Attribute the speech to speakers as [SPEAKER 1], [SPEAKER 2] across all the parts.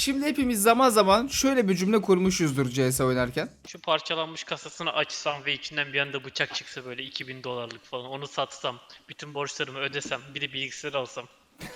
[SPEAKER 1] Şimdi hepimiz zaman zaman şöyle bir cümle kurmuşuzdur CS oynarken.
[SPEAKER 2] Şu parçalanmış kasasını açsam ve içinden bir anda bıçak çıksa böyle 2000 dolarlık falan onu satsam, bütün borçlarımı ödesem, bir de bilgisayar alsam.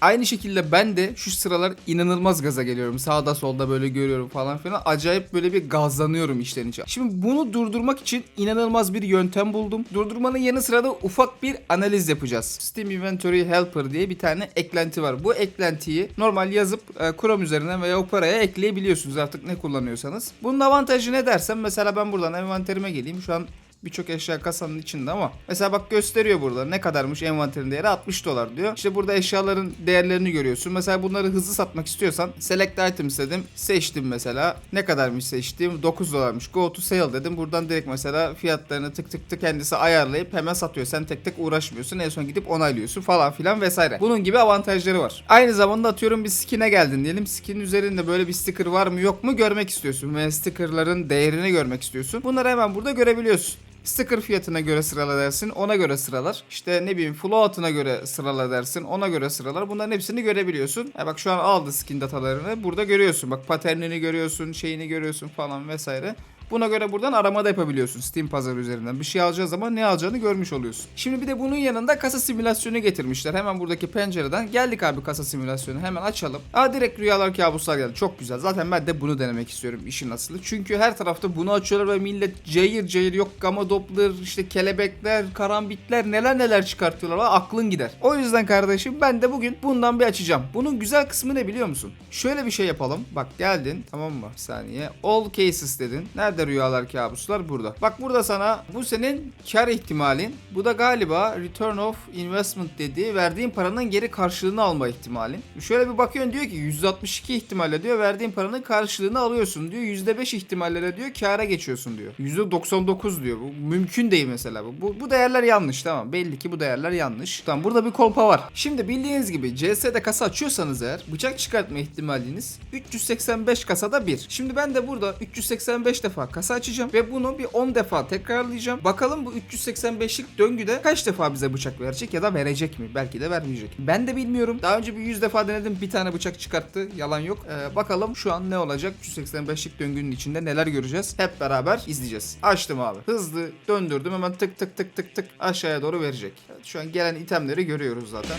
[SPEAKER 1] Aynı şekilde ben de şu sıralar inanılmaz gaza geliyorum. Sağda solda böyle görüyorum falan filan. Acayip böyle bir gazlanıyorum işten içe. Şimdi bunu durdurmak için inanılmaz bir yöntem buldum. Durdurmanın yanı sıra da ufak bir analiz yapacağız. Steam Inventory Helper diye bir tane eklenti var. Bu eklentiyi normal yazıp e, Chrome üzerinden veya Opera'ya ekleyebiliyorsunuz artık ne kullanıyorsanız. Bunun avantajı ne dersen mesela ben buradan envanterime geleyim. Şu an birçok eşya kasanın içinde ama mesela bak gösteriyor burada ne kadarmış envanterin değeri 60 dolar diyor. İşte burada eşyaların değerlerini görüyorsun. Mesela bunları hızlı satmak istiyorsan select items dedim. Seçtim mesela. Ne kadarmış seçtiğim 9 dolarmış. Go to sale dedim. Buradan direkt mesela fiyatlarını tık tık tık kendisi ayarlayıp hemen satıyor. Sen tek tek uğraşmıyorsun. En son gidip onaylıyorsun falan filan vesaire. Bunun gibi avantajları var. Aynı zamanda atıyorum bir skin'e geldin diyelim. Skin üzerinde böyle bir sticker var mı yok mu görmek istiyorsun. Ve stickerların değerini görmek istiyorsun. Bunları hemen burada görebiliyorsun. Sticker fiyatına göre sırala dersin. Ona göre sıralar. İşte ne bileyim float'una göre sırala dersin. Ona göre sıralar. Bunların hepsini görebiliyorsun. Ya bak şu an aldı skin datalarını. Burada görüyorsun. Bak paternini görüyorsun. Şeyini görüyorsun falan vesaire. Buna göre buradan arama da yapabiliyorsun Steam pazarı üzerinden. Bir şey alacağı zaman ne alacağını görmüş oluyorsun. Şimdi bir de bunun yanında kasa simülasyonu getirmişler. Hemen buradaki pencereden geldik abi kasa simülasyonu. Hemen açalım. Aa direkt rüyalar kabuslar geldi. Çok güzel. Zaten ben de bunu denemek istiyorum işin aslı. Çünkü her tarafta bunu açıyorlar ve millet cayır cayır yok gamma doppler, işte kelebekler, karambitler neler neler çıkartıyorlar. Valla aklın gider. O yüzden kardeşim ben de bugün bundan bir açacağım. Bunun güzel kısmı ne biliyor musun? Şöyle bir şey yapalım. Bak geldin tamam mı? Bir saniye. All cases dedin. Nerede rüyalar kabuslar? Burada. Bak burada sana bu senin kar ihtimalin. Bu da galiba return of investment dediği verdiğin paranın geri karşılığını alma ihtimalin. Şöyle bir bakıyorsun diyor ki %62 ihtimalle diyor verdiğin paranın karşılığını alıyorsun diyor. %5 ihtimallere diyor kâra geçiyorsun diyor. %99 diyor. Bu mümkün değil mesela bu. Bu, bu değerler yanlış tamam. Belli ki bu değerler yanlış. Tamam burada bir kolpa var. Şimdi bildiğiniz gibi CS'de kasa açıyorsanız eğer bıçak çıkartma ihtimaliniz 385 kasada 1. Şimdi ben de burada 385 defa kasa açacağım ve bunu bir 10 defa tekrarlayacağım. Bakalım bu 385'lik döngüde kaç defa bize bıçak verecek ya da verecek mi? Belki de vermeyecek. Ben de bilmiyorum. Daha önce bir 100 defa denedim. Bir tane bıçak çıkarttı. Yalan yok. Ee, bakalım şu an ne olacak? 385'lik döngünün içinde neler göreceğiz? Hep beraber izleyeceğiz. Açtım abi. Hızlı döndürdüm. Hemen tık tık tık tık tık aşağıya doğru verecek. Evet, şu an gelen itemleri görüyoruz zaten.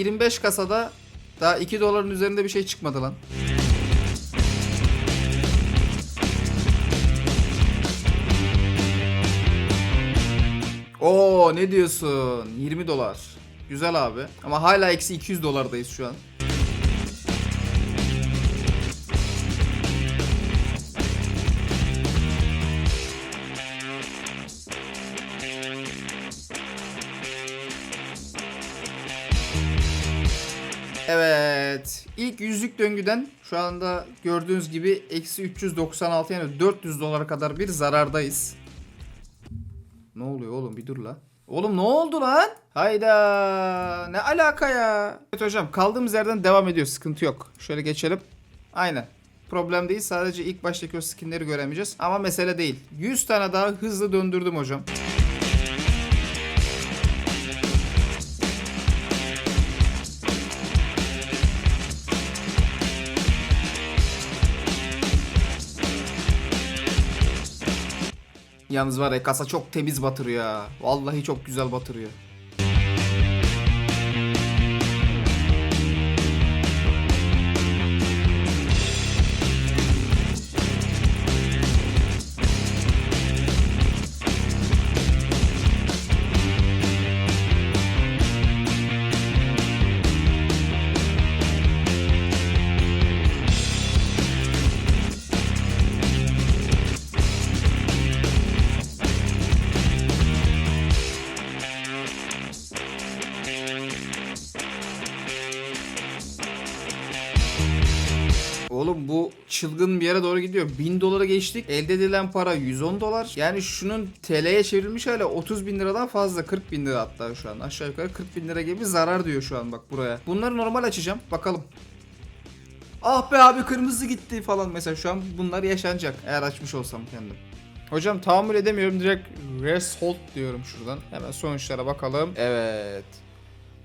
[SPEAKER 1] 25 kasada daha 2 doların üzerinde bir şey çıkmadı lan. Oo ne diyorsun? 20 dolar. Güzel abi. Ama hala eksi 200 dolardayız şu an. Evet. İlk yüzlük döngüden şu anda gördüğünüz gibi eksi 396 yani 400 dolara kadar bir zarardayız. Ne oluyor oğlum bir dur la. Oğlum ne oldu lan? Hayda. Ne alaka ya? Evet hocam kaldığımız yerden devam ediyor. Sıkıntı yok. Şöyle geçelim. Aynen. Problem değil. Sadece ilk baştaki o skinleri göremeyeceğiz. Ama mesele değil. 100 tane daha hızlı döndürdüm hocam. Yalnız var ya kasa çok temiz batırıyor. Vallahi çok güzel batırıyor. Çılgın bir yere doğru gidiyor. 1000 dolara geçtik. Elde edilen para 110 dolar. Yani şunun TL'ye çevrilmiş hali 30 bin liradan fazla. 40 bin lira hatta şu an. Aşağı yukarı 40 bin lira gibi zarar diyor şu an bak buraya. Bunları normal açacağım. Bakalım. Ah be abi kırmızı gitti falan. Mesela şu an bunlar yaşanacak. Eğer açmış olsam kendim. Hocam tahammül edemiyorum. Direkt result diyorum şuradan. Hemen sonuçlara bakalım. Evet.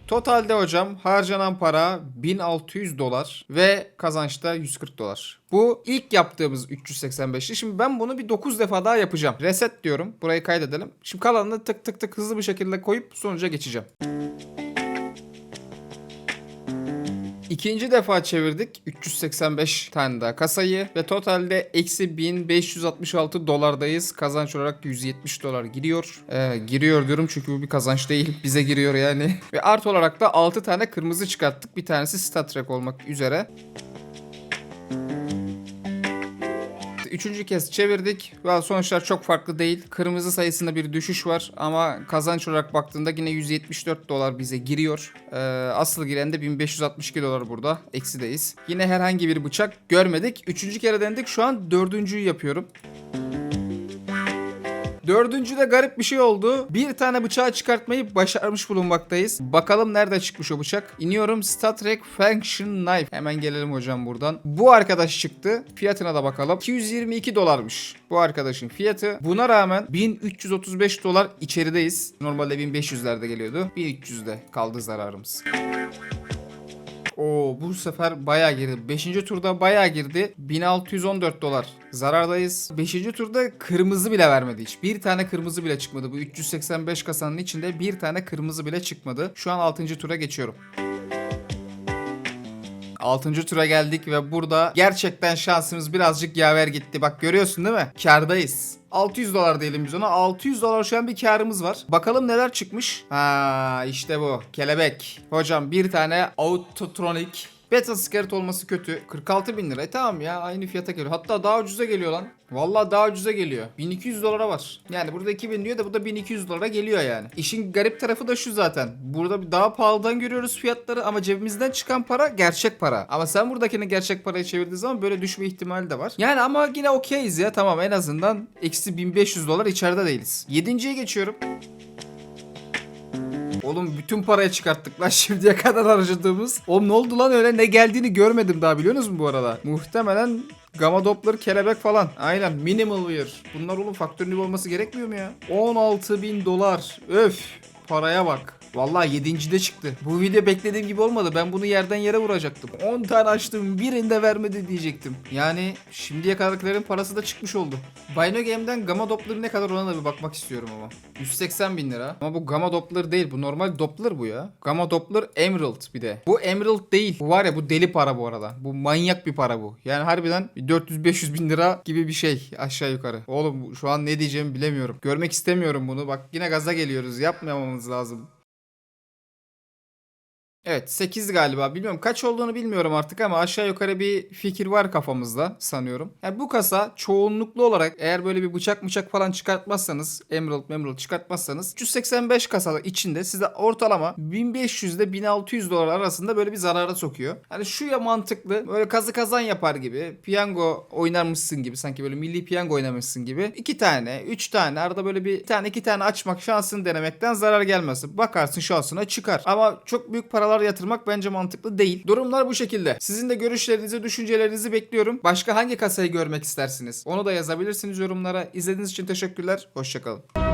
[SPEAKER 1] Totalde hocam harcanan para 1600 dolar ve kazançta 140 dolar. Bu ilk yaptığımız 385'ti. Şimdi ben bunu bir 9 defa daha yapacağım. Reset diyorum. Burayı kaydedelim. Şimdi kalanını tık tık tık hızlı bir şekilde koyup sonuca geçeceğim. İkinci defa çevirdik 385 tane daha kasayı ve totalde eksi 1566 dolardayız. Kazanç olarak 170 dolar giriyor. Ee, giriyor diyorum çünkü bu bir kazanç değil. Bize giriyor yani. Ve art olarak da 6 tane kırmızı çıkarttık. Bir tanesi Star Trek olmak üzere. Üçüncü kez çevirdik. Ve sonuçlar çok farklı değil. Kırmızı sayısında bir düşüş var ama kazanç olarak baktığında yine 174 dolar bize giriyor. Ee, asıl giren de 1562 dolar burada. Eksideyiz. Yine herhangi bir bıçak görmedik. Üçüncü kere denedik. Şu an dördüncüyü yapıyorum. Dördüncüde garip bir şey oldu. Bir tane bıçağı çıkartmayı başarmış bulunmaktayız. Bakalım nerede çıkmış o bıçak. İniyorum Star Trek Function Knife. Hemen gelelim hocam buradan. Bu arkadaş çıktı. Fiyatına da bakalım. 222 dolarmış bu arkadaşın fiyatı. Buna rağmen 1335 dolar içerideyiz. Normalde 1500'lerde geliyordu. 1300'de kaldı zararımız. Oo bu sefer bayağı girdi. 5. turda bayağı girdi. 1614 dolar zarardayız. 5. turda kırmızı bile vermedi hiç. Bir tane kırmızı bile çıkmadı. Bu 385 kasanın içinde bir tane kırmızı bile çıkmadı. Şu an 6. tura geçiyorum. 6. tura geldik ve burada gerçekten şansımız birazcık yaver gitti. Bak görüyorsun değil mi? Kardayız. 600 dolar diyelim biz ona. 600 dolar şu an bir karımız var. Bakalım neler çıkmış. Ha işte bu. Kelebek. Hocam bir tane Autotronic Beta skirt olması kötü. 46 bin lira. E tamam ya aynı fiyata geliyor. Hatta daha ucuza geliyor lan. Vallahi daha ucuza geliyor. 1200 dolara var. Yani burada 2000 diyor da bu da 1200 dolara geliyor yani. İşin garip tarafı da şu zaten. Burada daha pahalıdan görüyoruz fiyatları ama cebimizden çıkan para gerçek para. Ama sen buradakini gerçek paraya çevirdiğin zaman böyle düşme ihtimali de var. Yani ama yine okeyiz ya tamam en azından eksi 1500 dolar içeride değiliz. Yedinciye geçiyorum. Oğlum bütün parayı çıkarttık lan şimdiye kadar harcadığımız. Oğlum ne oldu lan öyle ne geldiğini görmedim daha biliyorsunuz mu bu arada? Muhtemelen Gamma Doppler, kelebek falan. Aynen minimal wear. Bunlar oğlum faktörlü olması gerekmiyor mu ya? 16 bin dolar. Öf paraya bak. Vallahi 7. çıktı. Bu video beklediğim gibi olmadı. Ben bunu yerden yere vuracaktım. 10 tane açtım. Birinde vermedi diyecektim. Yani şimdiye kadarkilerin parası da çıkmış oldu. Bino Game'den Gamma Doppler ne kadar ona da bir bakmak istiyorum ama. 180 bin lira. Ama bu Gamma Doppler değil. Bu normal Doppler bu ya. Gamma Doppler Emerald bir de. Bu Emerald değil. Bu var ya bu deli para bu arada. Bu manyak bir para bu. Yani harbiden 400-500 bin lira gibi bir şey aşağı yukarı. Oğlum şu an ne diyeceğimi bilemiyorum. Görmek istemiyorum bunu. Bak yine gaza geliyoruz. Yalnız lazım. Evet 8 galiba bilmiyorum kaç olduğunu bilmiyorum artık ama aşağı yukarı bir fikir var kafamızda sanıyorum. Yani bu kasa çoğunluklu olarak eğer böyle bir bıçak bıçak falan çıkartmazsanız Emerald Emerald çıkartmazsanız 385 kasa içinde size ortalama 1500 ile 1600 dolar arasında böyle bir zarara sokuyor. Hani şu ya mantıklı böyle kazı kazan yapar gibi piyango oynarmışsın gibi sanki böyle milli piyango oynamışsın gibi iki tane üç tane arada böyle bir tane iki tane açmak şansını denemekten zarar gelmesin. Bakarsın şansına çıkar. Ama çok büyük paralar yatırmak bence mantıklı değil. Durumlar bu şekilde. Sizin de görüşlerinizi, düşüncelerinizi bekliyorum. Başka hangi kasayı görmek istersiniz? Onu da yazabilirsiniz yorumlara. İzlediğiniz için teşekkürler. Hoşçakalın.